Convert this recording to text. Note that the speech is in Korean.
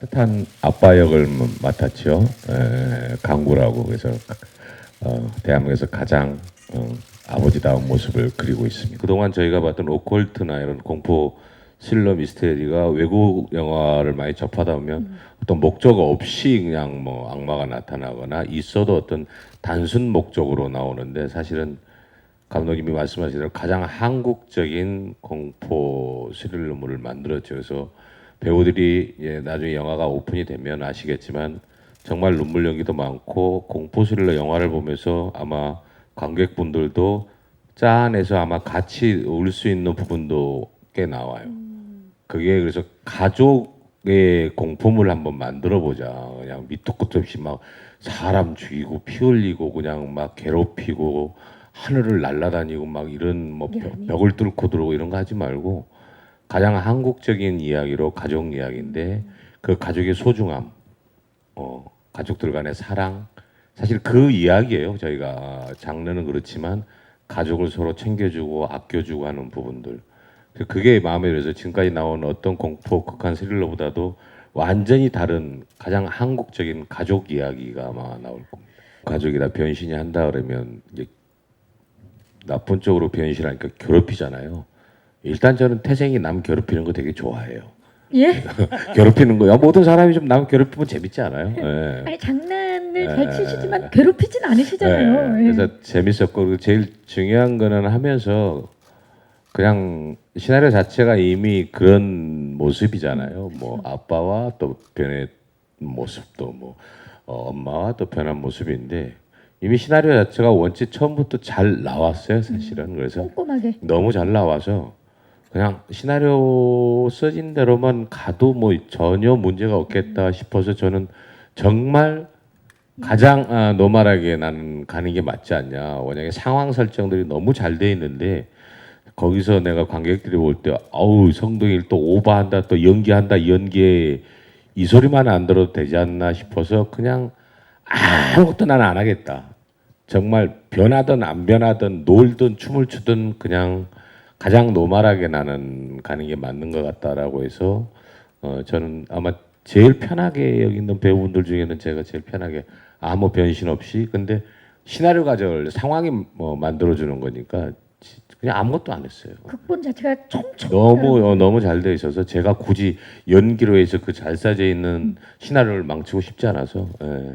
따뜻한 아빠 역을 맡았죠. 에, 강구라고 그래서 어, 대한민국에서 가장 어, 아버지다운 모습을 그리고 있습니다. 그동안 저희가 봤던 오컬트나 이런 공포 스릴러 미스테리가 외국 영화를 많이 접하다 보면 어떤 목적 없이 그냥 뭐 악마가 나타나거나 있어도 어떤 단순 목적으로 나오는데 사실은 감독님이 말씀하신 대로 가장 한국적인 공포 스릴러물을 만들었죠. 그래서 배우들이 예, 나중에 영화가 오픈이 되면 아시겠지만 정말 눈물 연기도 많고 공포 스릴러 영화를 보면서 아마 관객분들도 짠해서 아마 같이 울 수 있는 부분도 꽤 나와요. 그게 그래서 가족의 공포물 한번 만들어 보자. 그냥 밑도 끝도 없이 막 사람 죽이고 피 흘리고 그냥 막 괴롭히고 하늘을 날아다니고 막 이런 뭐 벽, 네. 벽을 뚫고 들어오고 이런 거 하지 말고 가장 한국적인 이야기로 가족 이야기인데 그 가족의 소중함, 어, 가족들 간의 사랑, 사실 그 이야기예요. 저희가 장르는 그렇지만 가족을 서로 챙겨주고 아껴주고 하는 부분들. 그- 그게 마음에 들어서 지금까지 나온 어떤 공포 극한 스릴러보다도 완전히 다른 가장 한국적인 가족 이야기가 아마 나올 겁니다. 가족이다 변신이 한다 그러면 이제 나쁜 쪽으로 변신하니까 괴롭히잖아요. 일단 저는 태생이 남 괴롭히는 거 되게 좋아해요. 예? 괴롭히는 거야. 모든 사람이 좀 남 괴롭히면 재밌지 않아요? 예. 아니 장난을 예. 잘 치시지만 괴롭히진 않으시잖아요. 네, 예. 그래서 재밌었고 그리고 제일 중요한 거는 하면서 그냥 시나리오 자체가 이미 그런 모습이잖아요. 뭐 아빠와 또 변의 모습도 뭐 어, 엄마와 또 변한 모습인데 이미 시나리오 자체가 원체 처음부터 잘 나왔어요, 사실은. 그래서 꼼꼼하게. 너무 잘 나와서 그냥 시나리오 써진 대로만 가도 뭐 전혀 문제가 없겠다 싶어서 저는 정말 가장 아, 노멀하게 나는 가는 게 맞지 않냐. 워낙에 상황 설정들이 너무 잘 돼 있는데 거기서 내가 관객들이 볼 때 아우 성동일 또 오버한다 또 연기한다 연기에 이 소리만 안 들어도 되지 않나 싶어서 그냥 아무것도 나는 안 하겠다. 정말 변하든 안 변하든 놀든 춤을 추든 그냥 가장 노멀하게 나는 가는 게 맞는 것 같다라고 해서 어 저는 아마 제일 편하게 여기 있는 배우분들 중에는 제가 제일 편하게 아무 변신 없이 근데 시나리오 가절 상황이 뭐 만들어 주는 거니까 지- 그냥 아무것도 안 했어요. 극본 자체가 촘촘. 너무 어, 너무 잘 돼 있어서 제가 굳이 연기로 해서 그잘 싸져 있는 시나리오를 망치고 싶지 않아서 예.